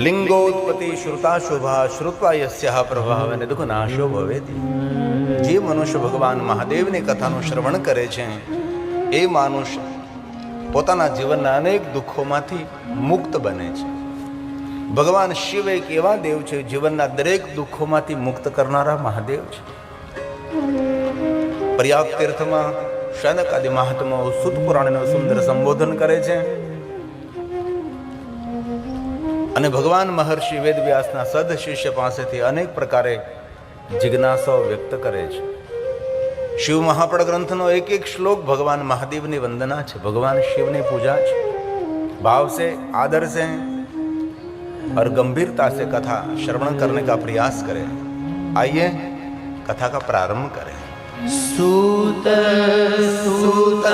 લિંગોત્પત્તિ શ્રુતા શોભા શ્રુત્વા યસ્યા પ્રભાવ અને દુઃખ નાશો ભવેતી જે મનુષ્ય ભગવાન મહાદેવની કથાનું શ્રવણ કરે છે, એ માનુષ પોતાના જીવનના અનેક દુઃખોમાંથી મુક્ત બને છે. ભગવાન શિવ એક એવા દેવ છે, જીવનના દરેક દુઃખોમાંથી મુક્ત કરનારા મહાદેવ છે. પ્રયાગ તીર્થમાં શનક આદિ મહાત્માઓ સુદ પુરાણનું સુંદર સંબોધન કરે છે અને ભગવાન મહર્ષિ વેદવ્યાસના સદ શિષ્ય પાસેથી અનેક પ્રકારે જિજ્ઞાસાઓ વ્યક્ત કરે છે શિવ મહાપડ ગ્રંથનો એક એક શ્લોક ભગવાન મહાદેવની વંદના છે ભગવાન શિવની પૂજા છે भाव से आदर से और गंभीरता से कथा श्रवण करने का प्रयास करें आइए कथा का प्रारंभ करें सूत सूत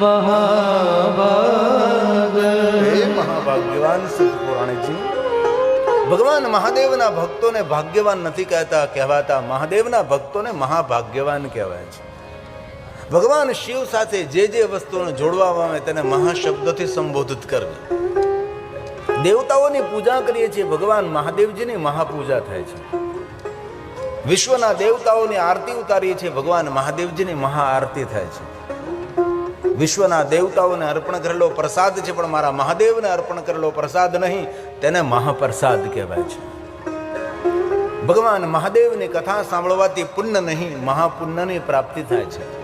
महाभाग હે મહાભાગ્યવાન સિદ્ધ પુરાણીજી ભગવાન મહાદેવના ભક્તોને ભાગ્યવાન નથી કહેતા, કહેવાતા. મહાદેવના ભક્તોને મહાભાગ્યવાન કહેવાય છે. ભગવાન શિવ સાથે જે જે વસ્તુઓને જોડવામાં આવે તેને મહાશબ્દથી સંબોધિત કરવી. દેવતાઓની પૂજા કરીએ છીએ, ભગવાન મહાદેવજીની મહાપૂજા થાય છે. વિશ્વના દેવતાઓની આરતી ઉતારીએ છીએ, ભગવાન મહાદેવજીની મહાઆરતી થાય છે. વિશ્વના દેવતાઓને અર્પણ કરેલો પ્રસાદ છે, પણ મારા મહાદેવને અર્પણ કરેલો પ્રસાદ નહીં, તેને મહાપ્રસાદ કહેવાય છે. ભગવાન મહાદેવની કથા સાંભળવાથી પુણ્ય નહીં, મહાપુણ્યની પ્રાપ્તિ થાય છે.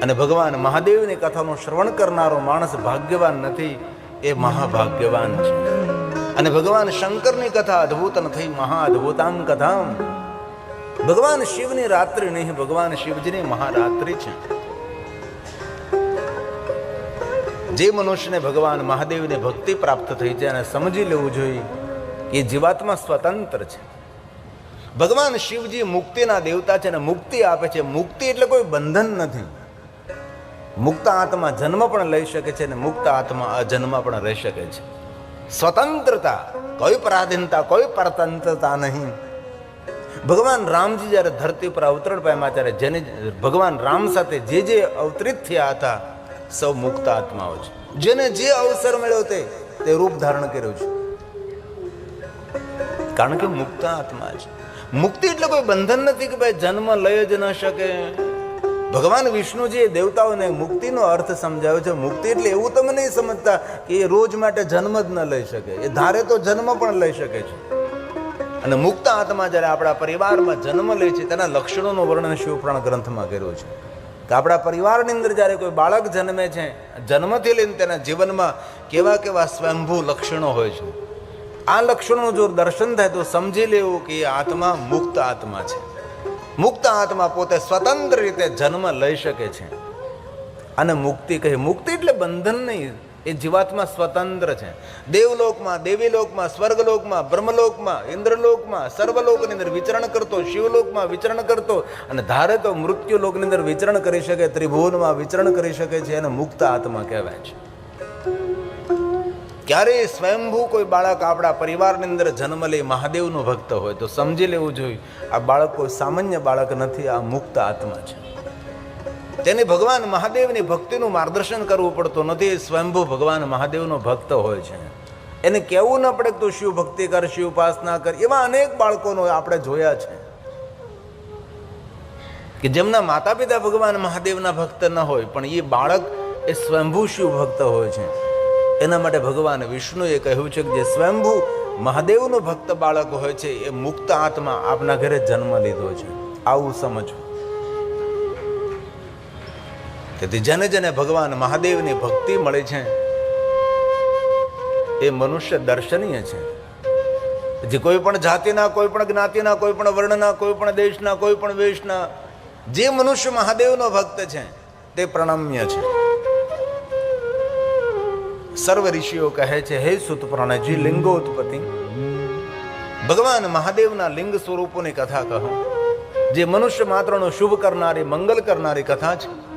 અને ભગવાન મહાદેવની કથાનું શ્રવણ કરનારો માણસ ભાગ્યવાન નથી, એ મહાભાગ્યવાન છે. અને ભગવાન શંકરની કથા અદ્ભુત નથી મહા અદ્ભુતામ કથામ. ભગવાન શિવની રાત્રિ નહીં, ભગવાન શિવજીની મહારાત્રિ છે. જે મનુષ્યને ભગવાન મહાદેવને ભક્તિ પ્રાપ્ત થઈ છે અને સમજી લેવું જોઈએ કે જીવાત્મા સ્વતંત્ર છે. ભગવાન શિવજી મુક્તિના દેવતા છે અને મુક્તિ આપે છે. મુક્તિ એટલે કોઈ બંધન નથી. મુક્ત આત્મા જન્મ પણ લઈ શકે છે અને મુક્ત આત્મા અજન્મ પણ રહી શકે છે. સ્વતંત્રતા કોઈ પરાધીનતા, કોઈ પરતંત્રતા નહીં. ભગવાન રામજી જ્યારે ધરતી પર અવતરણ પામ્યા ત્યારે જેને ભગવાન રામ સાથે જે જે અવતરિત થયા હતા સૌ મુક્ત આત્માઓ છે. જેને જે અવસર મળ્યો તે તે રૂપ ધારણ કર્યું છે. કારણ કે મુક્ત આત્મા છે. મુક્તિ એટલે કોઈ બંધન નથી કે ભાઈ જન્મ લઈ જ ન શકે. ભગવાન વિષ્ણુજીએ દેવતાઓને મુક્તિનો અર્થ સમજાવ્યો છે. મુક્તિ એટલે એવું તમે નહીં સમજતા કે એ રોજ માટે જન્મ જ ન લઈ શકે. એ ધારે તો જન્મ પણ લઈ શકે છે. અને મુક્ત આત્મા જ્યારે આપણા પરિવારમાં જન્મ લે છે, તેના લક્ષણોનું વર્ણન શિવપુરાણ ગ્રંથમાં કર્યું છે. કે આપણા પરિવારની અંદર જ્યારે કોઈ બાળક જન્મે છે, જન્મથી લઈને તેના જીવનમાં કેવા કેવા સ્વયંભૂ લક્ષણો હોય છે, આ લક્ષણોનું જો દર્શન થાય તો સમજી લેવું કે એ આત્મા મુક્ત આત્મા છે. મુક્ત આત્મા પોતે સ્વતંત્ર રીતે જન્મ લઈ શકે છે. અને મુક્તિ કહે મુક્તિ એટલે બંધન નહીં એ જીવાત્મા સ્વતંત્ર છે. દેવલોકમાં, દેવીલોકમાં, સ્વર્ગલોકમાં, બ્રહ્મલોકમાં, ઇન્દ્રલોકમાં, સર્વલોકની અંદર વિચરણ કરતો, શિવલોકમાં વિચરણ કરતો અને ધારે તો મૃત્યુ લોકની અંદર વિચરણ કરી શકે, ત્રિભુવનમાં વિચરણ કરી શકે છે એને મુક્ત આત્મા કહેવાય છે. ક્યારેય સ્વયંભૂ કોઈ બાળક આપણા પરિવારની અંદર જન્મ લે, મહાદેવનો ભક્ત હોય તો સમજી લેવું જોઈએ, આ બાળક કોઈ સામાન્ય બાળક નથી, આ મુક્ત આત્મા છે. તેને ભગવાન મહાદેવની ભક્તિનું માર્ગદર્શન કરવું પડતું નથી. સ્વયંભૂ ભગવાન મહાદેવનો ભક્ત હોય છે. એને કહેવું ન પડે તું શિવ ભક્તિ કર, શિવ ઉપાસના કર. એવા અનેક બાળકોનો આપણે જોયા છે. કે જેમના માતા પિતા ભગવાન મહાદેવના ભક્ત ન હોય, પણ એ બાળક એ સ્વયંભૂ શિવ ભક્ત હોય છે. એના માટે ભગવાન વિષ્ણુએ કહ્યું છે કે જે સ્વયંભૂ મહાદેવનો ભક્ત બાળક હોય છે, એ મુક્ત આત્મા આપના ઘરે જન્મ લીધો છે. આવું સમજવું. તેથી જેને જેને ભગવાન મહાદેવની ભક્તિ મળે છે. એ મનુષ્ય દર્શનીય છે. જે કોઈ પણ જાતિના, કોઈ પણ જ્ઞાતિના, કોઈ પણ વર્ણના, કોઈ પણ દેશના, કોઈ પણ વેશના, જે મનુષ્ય મહાદેવનો ભક્ત છે, તે પ્રણમ્ય છે. સર્વ ઋષિઓ કહે છે, હે સુત પ્રણજી લિંગોત્પત્તિ. ભગવાન મહાદેવના લિંગ સ્વરૂપોની કથા કહો. જે મનુષ્ય માત્રનો શુભ કરનારી, મંગલ કરનારી કથા છે.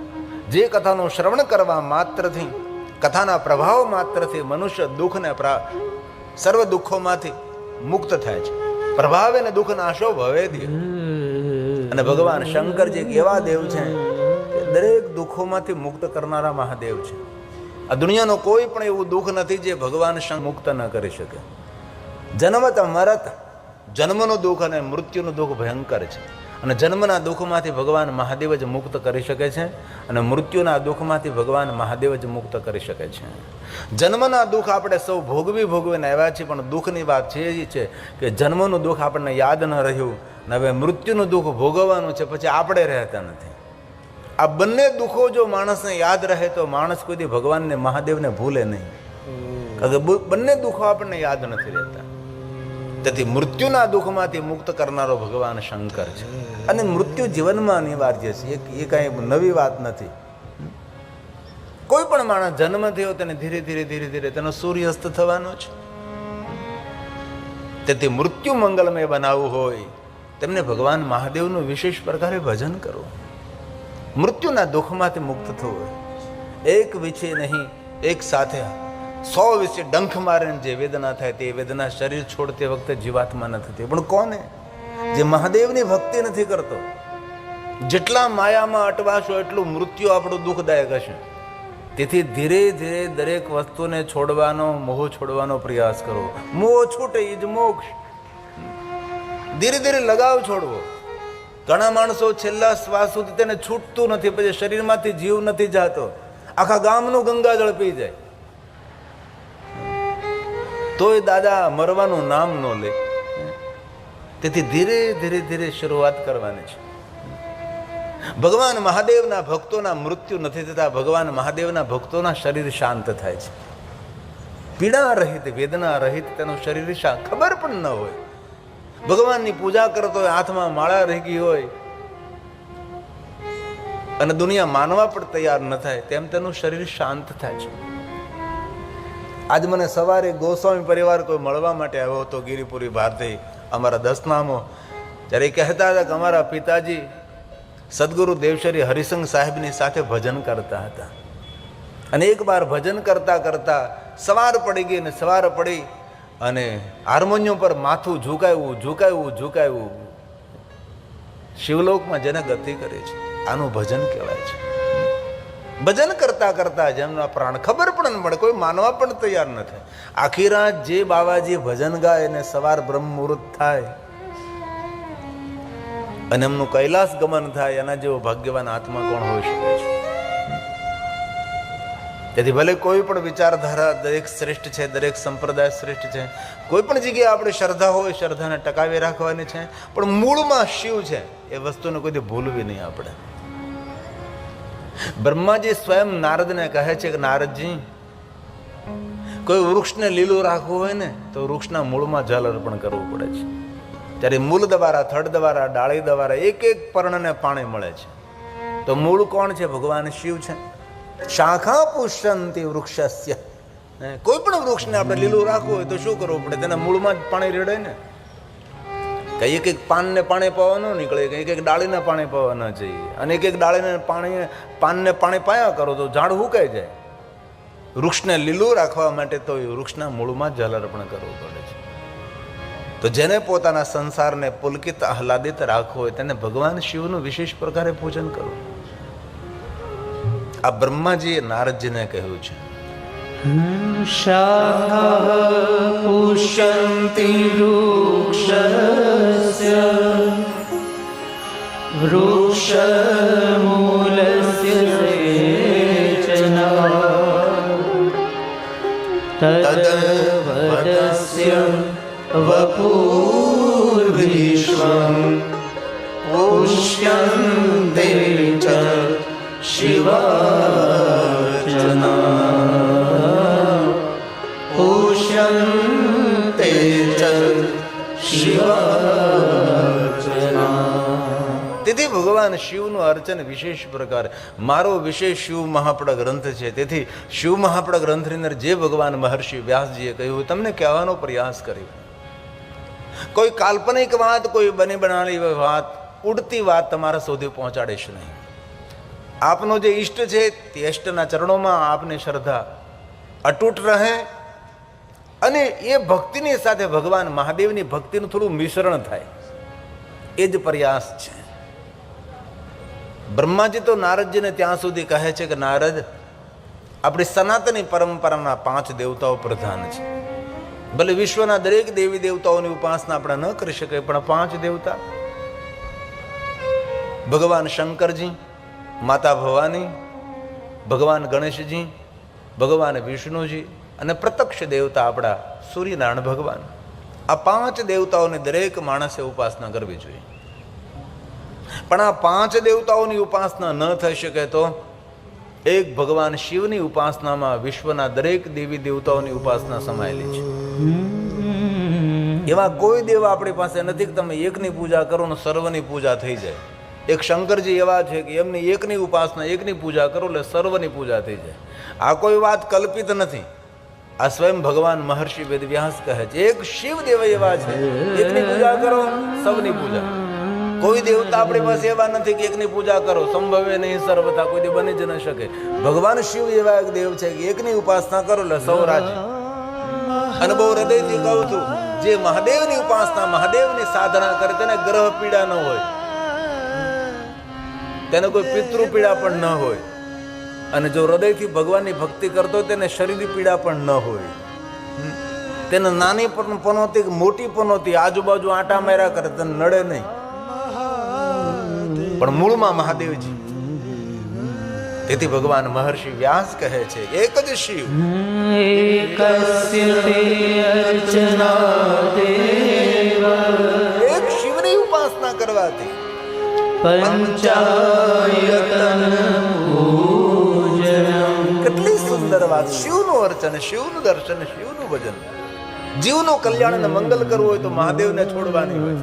જે કથાનું શ્રવણ કરવા માત્રથી, કથાના પ્રભાવ માત્રથી મનુષ્ય દુઃખને સર્વ દુઃખોમાંથી મુક્ત થાય છે. પ્રભાવે ને દુઃખ નાશો ભવે અને ભગવાન શંકરજી એવા દેવ છે કે દરેક દુઃખોમાંથી મુક્ત કરનારા મહાદેવ છે. આ દુનિયાનો કોઈ પણ એવું દુઃખ નથી જે ભગવાન મુક્ત ન કરી શકે. જન્મત મરત, જન્મનું દુઃખ અને મૃત્યુનું દુઃખ ભયંકર છે. અને જન્મના દુઃખમાંથી ભગવાન મહાદેવ જ મુક્ત કરી શકે છે અને મૃત્યુના દુઃખમાંથી ભગવાન મહાદેવ જ મુક્ત કરી શકે છે. જન્મના દુઃખ આપણે સૌ ભોગવી ભોગવીને આવ્યા છીએ પણ દુઃખની વાત છે એ છે કે જન્મનું દુઃખ આપણને યાદ ન રહ્યું ને હવે મૃત્યુનું દુઃખ ભોગવવાનું છે પછી આપણે રહેતા નથી. આ બંને દુઃખો જો માણસને યાદ રહે તો માણસ કોઈથી ભગવાનને મહાદેવને ભૂલે નહીં. કારણ કે બંને દુઃખો આપણને યાદ નથી રહેતા. તેથી મૃત્યુના દુઃખમાંથી મુક્ત કરનારો ભગવાન શંકર છે. અને મૃત્યુ જીવનમાં અનિવાર્ય છે. એ કાંઈ નવી વાત નથી. કોઈ પણ માણસ જન્મ થયો તેને ધીરે ધીરે ધીરે ધીરે તેનો સૂર્યાસ્ત થવાનો છે. તેથી મૃત્યુ મંગલમય બનાવવું હોય, તેમને ભગવાન મહાદેવનું વિશેષ પ્રકારે ભજન કરવું. મૃત્યુના દુઃખમાંથી મુક્ત થવું એક વિશે નહીં, એક સાથે સો વિશે ડંખ મારે જે વેદના થાય તે વેદના શરીર છોડતી વખતે જીવાત્મા ન થતી. પણ કોને? જે મહાદેવની ભક્તિ નથી કરતો, જેટલા માયામાં અટવાશો એટલું મૃત્યુ આપણું દુઃખદાયક હશે. તેથી ધીરે ધીરે દરેક વસ્તુને છોડવાનો, મોહ છોડવાનો પ્રયાસ કરો. મોહ છૂટે એ જ મોક્ષ. ધીરે ધીરે લગાવ છોડવો. ઘણા માણસો છેલ્લા શ્વાસ સુધી તેને છૂટતું નથી, પછી શરીરમાંથી જીવ નથી જાતો. આખા ગામનું ગંગાજળ પી જાય. તોય દાદા મરવાનું નામ ન લે. તેથી ધીરે ધીરે ધીરે શરૂઆત કરવાની છે. ભગવાન મહાદેવના ભક્તોના મૃત્યુ નથી થતા, ભગવાન મહાદેવના ભક્તોના શરીર શાંત થાય છે. પીડા રહિત, વેદના રહિત તેનું શરીર શા ખબર પણ ન હોય. ભગવાનની પૂજા કરતો હોય, હાથમાં માળા રહી ગઈ હોય, અને દુનિયા માનવા પણ તૈયાર ન થાય, તેમ તેનું શરીર શાંત થાય છે. આજ મને સવારે ગોસ્વામી પરિવાર કોઈ મળવા માટે આવ્યો હતો ગિરિપુરી ભારતી અમારા દસનામો. ત્યારે કહેતા હતા કે અમારા પિતાજી સદગુરુ દેવશરી હરિસંગ સાહેબની સાથે ભજન કરતા હતા. અને એક વાર ભજન કરતા કરતા સવાર પડી ગઈ અને સવાર પડી અને હાર્મોનિયમ પર માથું ઝુકાવ્યું ઝુકાવ્યું ઝુકાવ્યું શિવલોકમાં જેને ગતિ કરે છે. આનું ભજન કહેવાય છે. ભજન કરતા કરતા જેમના પ્રાણ ખબર પણ ન પડે, કોઈ માનવા પણ તૈયાર નથી. આખી રાત જે બાવાજી ભજન ગાય અને સવાર બ્રહ્મ મુહૂર્ત થાય, અને એમનું કૈલાસ ગમન થાય, એના જેવો ભાગ્યવાન આત્મા કોણ હોઈ શકે છે? તેથી ભલે કોઈ પણ વિચારધારા દરેક શ્રેષ્ઠ છે, દરેક સંપ્રદાય શ્રેષ્ઠ છે, કોઈ પણ જગ્યાએ આપણે શ્રદ્ધા હોય, શ્રદ્ધાને ટકાવી રાખવાની છે, પણ મૂળમાં શિવ છે, એ વસ્તુને કોઈથી ભૂલવી નહીં આપણે. બ્રહ્માજી સ્વયં નારદને કહે છે કે, નારદજી, કોઈ વૃક્ષને લીલું રાખવું હોય ને, તો વૃક્ષના મૂળમાં જલ અર્પણ કરવું પડે છે. ત્યારે મૂળ દ્વારા, થડ દ્વારા, ડાળી દ્વારા એક એક પર્ણને પાણી મળે છે. તો મૂળ કોણ છે? ભગવાન શિવ છે. શાખા પુષ્યંતી વૃક્ષસ્ય. કોઈ પણ વૃક્ષને આપણે લીલું રાખવું હોય તો શું કરવું પડે? તેના મૂળમાં જ પાણી રેડાય ને? કે એક એક પાનને પાણી પાવા ન નીકળે, કે એક એક ડાળીને પાણી પાવા ન જોઈએ. અને એક એક ડાળીને પાણી પાનને પાણી પાયા કરો તો ઝાડ હુકાઈ જાય. વૃક્ષને લીલું રાખવા માટે તો વૃક્ષના મૂળમાં જલ અર્પણ કરવું પડે છે. તો જેને પોતાના સંસારને પુલકિત આહલાદિત રાખવો હોય તેને ભગવાન શિવનું વિશેષ પ્રકારે પૂજન કરવું. આ બ્રહ્માજીએ નારદજીને કહ્યું છે शाखा पुष्यन्ति वृक्षस्य वृक्षमूलस्य सेचना तद्वदस्य वपुर्विश्वम् पुष्यन्ते च शिवार्चना ભગવાન શિવનું અર્ચન વિશેષ પ્રકાર. મારો વિશેષ શિવ મહાપડા ગ્રંથ છે. તેથી શિવ મહાપડા ગ્રંથની અંદર જે ભગવાન મહર્ષિ વ્યાસજીએ કહ્યું, તમને કહેવાનો પ્રયાસ કર્યો. કોઈ કાલ્પનિક વાત, કોઈ બની બનાવેલી વાત, ઉડતી વાત તમારા સુધી પહોંચાડીશ નહીં. આપનો જે ઈષ્ટ છે, તે ઈષ્ટના ચરણોમાં આપની શ્રદ્ધા અતૂટ રહે અને એ ભક્તિની સાથે ભગવાન મહાદેવની ભક્તિનું થોડું મિશ્રણ થાય. એ જ પ્રયાસ છે. બ્રહ્માજી તો નારદજીને ત્યાં સુધી કહે છે કે નારદ, આપણી સનાતની પરંપરાના પાંચ દેવતાઓ પ્રધાન છે. ભલે વિશ્વના દરેક દેવી દેવતાઓની ઉપાસના આપણે ન કરી શકીએ પણ પાંચ દેવતા. ભગવાન શંકરજી, માતા ભવાની, ભગવાન ગણેશજી, ભગવાન વિષ્ણુજી અને પ્રત્યક્ષ દેવતા આપણા સૂર્યનારાયણ ભગવાન. આ પાંચ દેવતાઓની દરેક માણસે ઉપાસના કરવી જોઈએ. પણ આ પાંચ દેવતાઓની ઉપાસના ન થઈ શકે તો એક ભગવાન શિવની ઉપાસનામાં વિશ્વના દરેક દેવી દેવતાઓની ઉપાસના સમાયેલી છે. એવા કોઈ દેવ આપણી પાસે નથી કે તમે એકની પૂજા કરો ને સર્વની પૂજા થઈ જાય. એક શંકરજી એવા છે કે એમની એકની ઉપાસના, એકની પૂજા કરો એટલે સર્વની પૂજા થઈ જાય. આ કોઈ વાત કલ્પિત નથી. આ સ્વયં ભગવાન મહર્ષિ વેદવ્યાસ કહે છે, એક શિવ દેવ એવા છે, એકની પૂજા કરો સૌની પૂજા. કોઈ દેવતા આપણી પાસે એવા નથી કે એકની પૂજા કરો, સંભવે નહીં, સર્વથા, કોઈ બની જ ન શકે. ભગવાન શિવ એવા એક દેવ છે કે એકની ઉપાસના કરો એટલે સૌ રાજી અને બહુ હૃદયથી કહું છું, જે મહાદેવની ઉપાસના, મહાદેવની સાધના કરે, તેને ગ્રહ પીડા ન હોય. તેને કોઈ પિતૃ પીડા પણ ન હોય. અને જો હૃદયથી ભગવાનની ભક્તિ કરતો તેને શરીરની પીડા પણ ન હોય. તેને નાની પણ પનોતી મોટી પનોતી, આજુબાજુ આટા માર્યા કરે, તને નડે નહીં. પણ મૂળમાં મહાદેવજી. તેથી ભગવાન મહર્ષિ વ્યાસ કહે છે એક જ શિવ. એક શિવની ઉપાસના કરવાથી કેટલી સુંદર વાત. શિવનું અર્ચન શિવનું દર્શન શિવનું ભજન. જીવનું કલ્યાણ ને મંગલ કરવું હોય તો મહાદેવને છોડવાની હોય.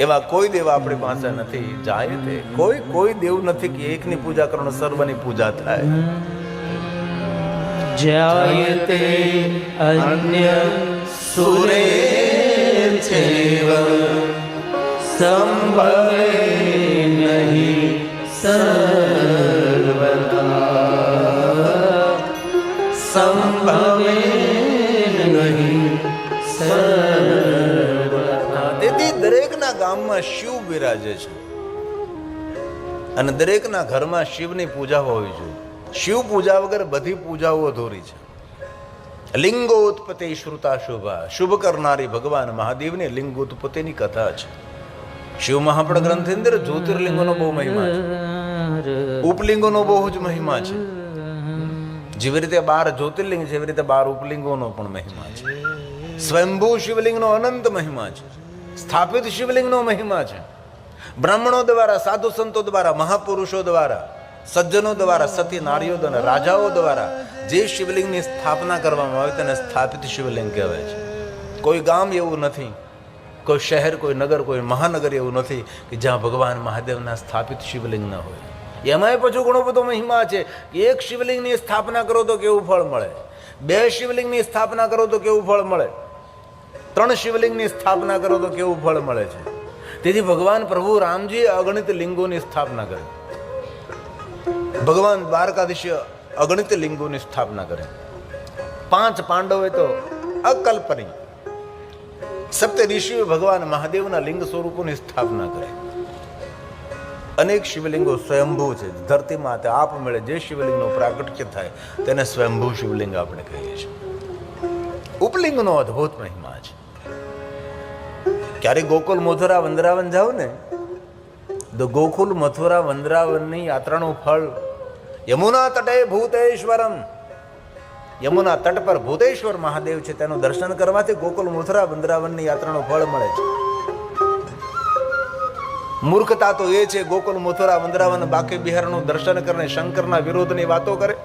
એવા કોઈ દેવ આપણી પાસે નથી. જાય તે. કોઈ કોઈ દેવ નથી કે એકની પૂજા કરવાનો, સર્વની પૂજા થાય. જાયતે અન્ય સુરે છે સંભવે નહીં, સર. ગામમાં શિવ બિરાજે છે. અને દરેકના ઘરમાં શિવની પૂજા હોવી જોઈએ. શિવ પૂજા વગર બધી પૂજાઓ અધૂરી છે. લિંગોત્પત્તિ શ્રુતા શુભા. શુભ કરનારી ભગવાન મહાદેવની લિંગોત્પત્તિની કથા છે. શિવ મહાપણ ગ્રંથની અંદર જ્યોતિર્લિંગોનો બહુ મહિમા છે. ઉપલિંગોનો બહુ જ મહિમા છે. જેવી રીતે બાર જ્યોતિર્લિંગ એવી રીતે બાર ઉપલિંગોનો પણ મહિમા છે. સ્વયંભૂ શિવલિંગનો અનંત મહિમા છે. સ્થાપિત શિવલિંગનો મહિમા છે. બ્રાહ્મણો દ્વારા, સાધુ સંતો દ્વારા, મહાપુરુષો દ્વારા, સજ્જનો દ્વારા, સતી નારીઓ દ્વારા રાજાઓ દ્વારા જે શિવલિંગની સ્થાપના કરવામાં આવે તેને સ્થાપિત શિવલિંગ કહેવાય છે. કોઈ ગામ એવું નથી, કોઈ શહેર, કોઈ નગર, કોઈ મહાનગર એવું નથી કે જ્યાં ભગવાન મહાદેવના સ્થાપિત શિવલિંગ ન હોય. એમાંય પછી ઘણો બધો મહિમા છે એક શિવલિંગની સ્થાપના કરો તો કેવું ફળ મળે? બે શિવલિંગની સ્થાપના કરો તો કેવું ફળ મળે? ત્રણ શિવલિંગની સ્થાપના કરો તો કેવું ફળ મળે છે? તેથી ભગવાન પ્રભુ રામજીએ અગણિત લિંગોની સ્થાપના કરી. ભગવાન દ્વારકાધીશે અગણિત લિંગોની સ્થાપના કરી. પાંચ પાંડવે તો અકલ્પનીય. સપ્ત ઋષિઓ ભગવાન મહાદેવના લિંગ સ્વરૂપોની સ્થાપના કરી. અનેક શિવલિંગો સ્વયંભૂ છે. ધરતી માતે આપ મળે, જે શિવલિંગનું પ્રાગટ્ય થાય, તેને સ્વયંભૂ શિવલિંગ આપણે કહીએ છીએ. ઉપલિંગનો અદ્ભુત મહિમા. છે ગોકુલ મથુરા વંદરાવન જાઓ ને તો ગોકુલ મથુરા વંદરાવનની યાત્રાનું ફળ યમુના તટે ભૂતેશ્વરમ. યમુના તટ પર ભૂતેશ્વર મહાદેવ છે તેનું દર્શન કરવાથી ગોકુલ મથુરા વંદરાવનની યાત્રાનું ફળ મળે છે. મૂર્ખતા તો એ છે ગોકુલ મથુરા વંદરાવન બાકી બિહારનું દર્શન કરીને શંકરના વિરોધની વાતો કરે.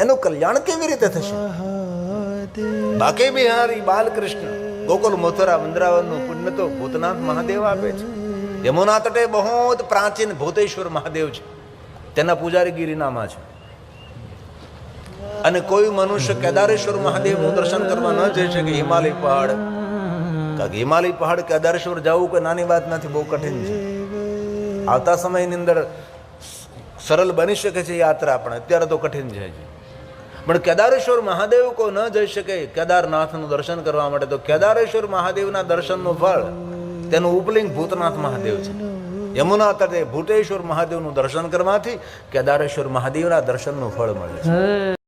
એનું કલ્યાણ કેવી રીતે થશે? બાકી બિહારી બાલકૃષ્ણ ગોકુલ, મથુરા વંદરાવનનું પુણ્ય તો ભૂતનાથ મહાદેવ આપે છે. યમુના તટે બહુ પ્રાચીન ભૂતેશ્વર મહાદેવ છે. તેના પૂજારી છે. અને કોઈ મનુષ્ય કેદારેશ્વર મહાદેવનું દર્શન કરવા ન જઈ શકે હિમાલય પહાડ. કે હિમાલય પહાડ કેદારેશ્વર જવું કોઈ નાની વાત નથી, બહુ કઠિન છે. આવતા સમયની અંદર સરળ બની શકે છે યાત્રા, પણ અત્યારે તો કઠિન છે હજી. પણ કેદારેશ્વર મહાદેવ કોઈ ન જઈ શકે કેદારનાથનું દર્શન કરવા માટે, તો કેદારેશ્વર મહાદેવના દર્શનનું ફળ તેનું ઉપલિંગ ભૂતનાથ મહાદેવ છે. યમુના તટે ભૂતેશ્વર મહાદેવનું દર્શન કરવાથી કેદારેશ્વર મહાદેવના દર્શનનું ફળ મળે છે.